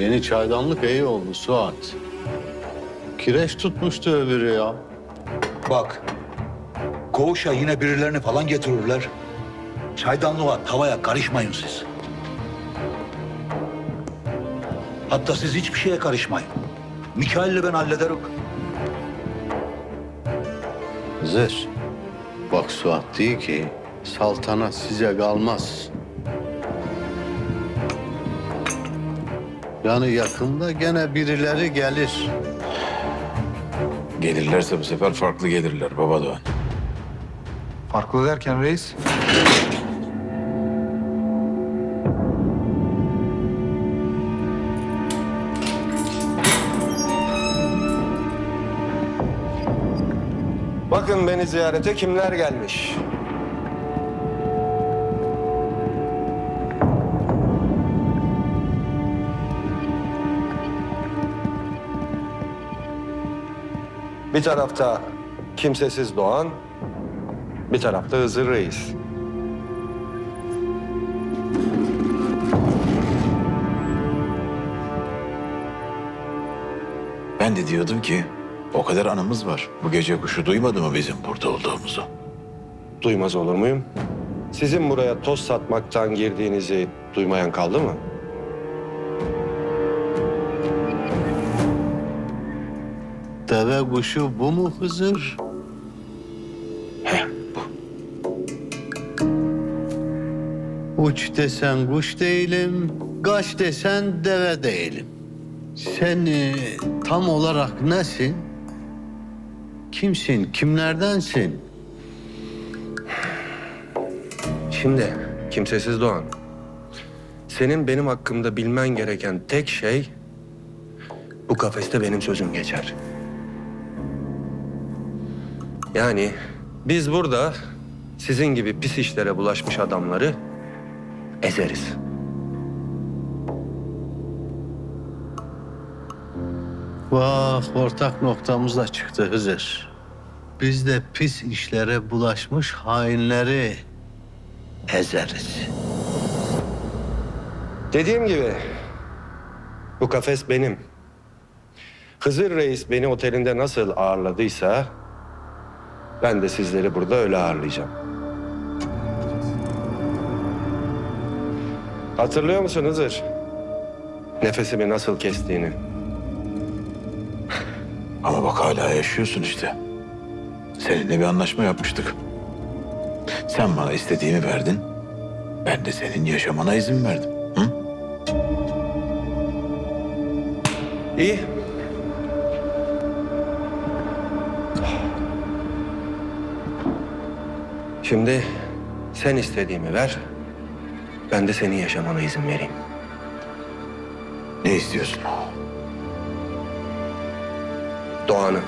yeni çaydanlık iyi oldu Suat. Kireç tutmuştu öbürü ya. Bak. Koğuşa yine birilerini falan getirirler. Çaydanlığa, tavaya karışmayın siz. Hatta siz hiçbir şeye karışmayın. Mikail'le ben hallederim. Zır. Bak Suat değil ki saltanat size kalmaz. Yani yakında gene birileri gelir. Gelirlerse bu sefer farklı gelirler Baba Doğan. Farklı derken reis? Bakın beni ziyarete kimler gelmiş. Bir tarafta kimsesiz Doğan, bir tarafta Hızır Reis. Ben de diyordum ki o kadar anımız var. Bu gece kuşu duymadı mı bizim burada olduğumuzu? Duymaz olur muyum? Sizin buraya toz satmaktan girdiğinizi duymayan kaldı mı? Deve kuşu bu mu Hızır? Heh bu. Uç desen kuş değilim, kaç desen deve değilim. Sen e, tam olarak nesin? Kimsin, kimlerdensin? Şimdi kimsesiz Doğan. Senin benim hakkımda bilmen gereken tek şey bu kafeste benim sözüm geçer. Yani biz burada sizin gibi pis işlere bulaşmış adamları ezeriz. Vah, ortak noktamız da çıktı Hızır. Biz de pis işlere bulaşmış hainleri ezeriz. Dediğim gibi bu kafes benim. Hızır Reis beni otelinde nasıl ağırladıysa ben de sizleri burada öyle ağırlayacağım. Hatırlıyor musun Hızır? Nefesimi nasıl kestiğini. Ama bak hala yaşıyorsun işte. Seninle bir anlaşma yapmıştık. Sen bana istediğimi verdin. Ben de senin yaşamana izin verdim. Hı? İyi. Şimdi sen istediğimi ver. Ben de senin yaşamana izin vereyim. Ne istiyorsun? Doğan'ı.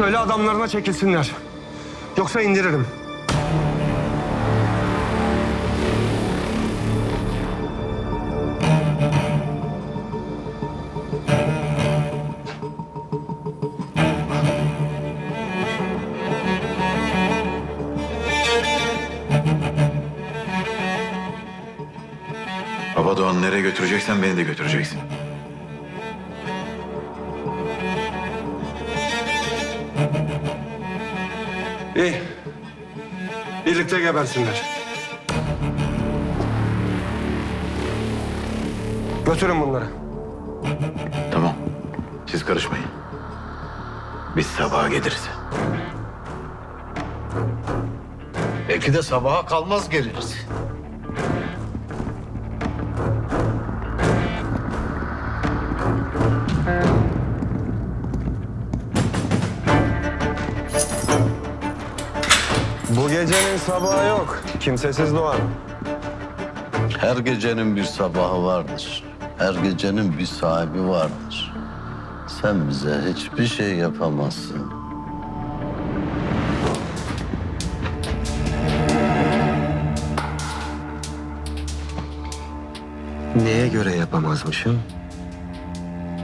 Söyle adamlarına çekilsinler. Yoksa indiririm. Baba Doğan nereye götüreceksen beni de götüreceksin. İyi. Birlikte gebersinler. Götürün bunları. Tamam. Siz karışmayın. Biz sabaha geliriz. Belki de sabaha kalmaz geliriz. Bu gecenin sabahı yok. Kimsesiz Doğan. Her gecenin bir sabahı vardır. Her gecenin bir sahibi vardır. Sen bize hiçbir şey yapamazsın. Neye göre yapamazmışım?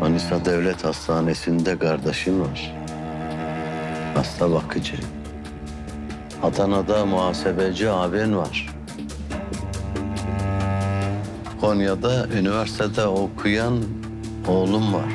Manisa Devlet Hastanesi'nde kardeşin var. Hasta bakıcı. Adana'da muhasebeci abin var. Konya'da üniversitede okuyan oğlum var.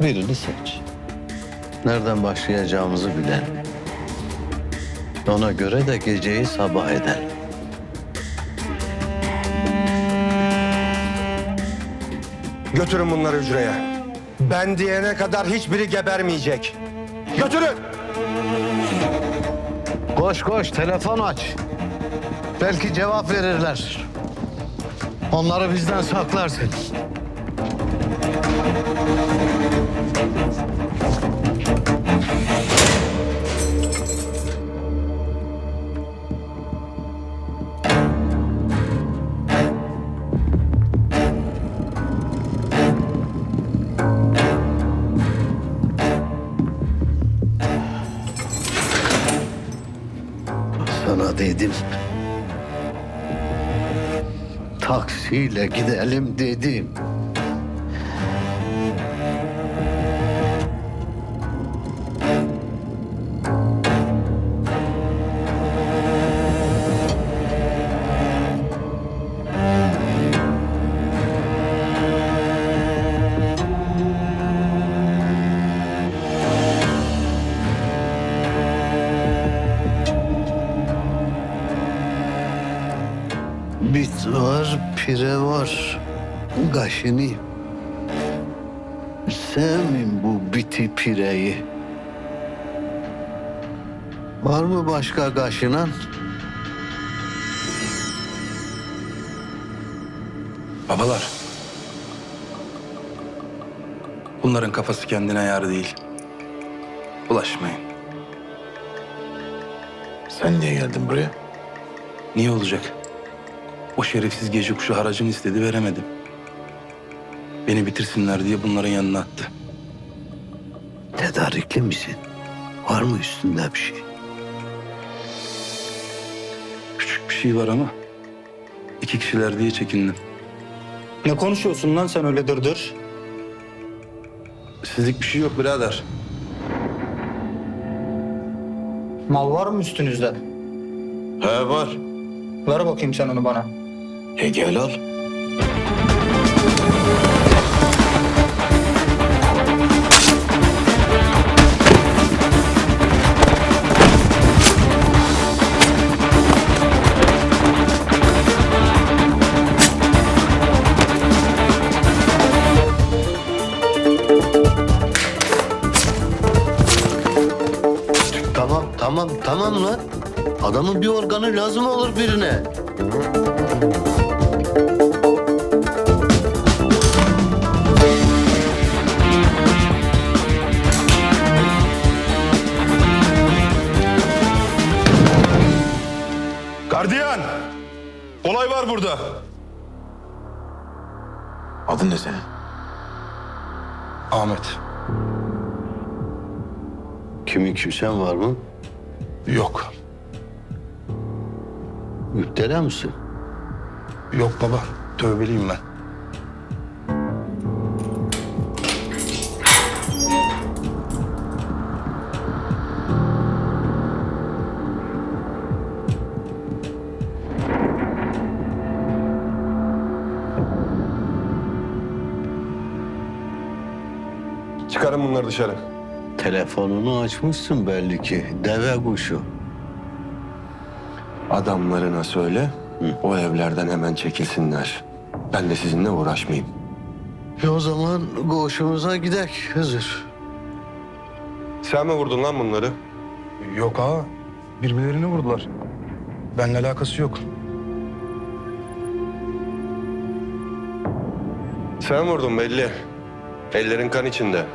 Birini seç. Nereden başlayacağımızı bilelim. Ona göre de geceyi sabah edelim. Götürün bunları hücreye. Ben diyene kadar hiçbiri gebermeyecek. Götürün! Koş koş telefon aç. Belki cevap verirler. Onları bizden saklarsın. Dedim. Taksiyle gidelim dedim. Var, pire var. Kaşını. Sevmeyeyim bu biti pireyi. Var mı başka kaşınan? Babalar. Bunların kafası kendine yar değil. Bulaşmayın. Sen niye geldin buraya? Niye olacak? O şerefsiz gece kuşu haracını istedi veremedim. Beni bitirsinler diye bunların yanına attı. Tedarikli misin? Var mı üstünde bir şey? Küçük bir şey var ama iki kişiler diye çekindim. Ne konuşuyorsun lan sen öyle dırdır? Sizlik bir şey yok birader. Mal var mı üstünüzde? He var. Ver bakayım sen onu bana. E gel al. Adamın bir organı lazım olur birine. Gardiyan! Olay var burada. Adın ne senin? Ahmet. Kimin kimsen var mı? Yok. Müptela mısın? Yok baba. Tövbeliyim ben. Çıkarın bunları dışarı. Telefonunu açmışsın belli ki. Deve kuşu. Adamlarına söyle, o evlerden hemen çekilsinler. Ben de sizinle uğraşmayayım. E o zaman koğuşumuza gidek Hızır. Sen mi vurdun lan bunları? Yok ha. Birbirlerini vurdular. Benimle alakası yok. Sen vurdun belli. Ellerin kan içinde.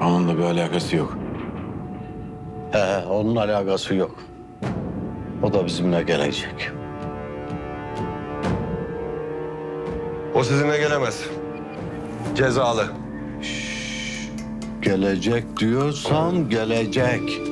Onunla bir alakası yok. He, onun alakası yok. O da bizimle gelecek. O sizinle gelemez. Cezalı. Gelecek diyorsan gelecek.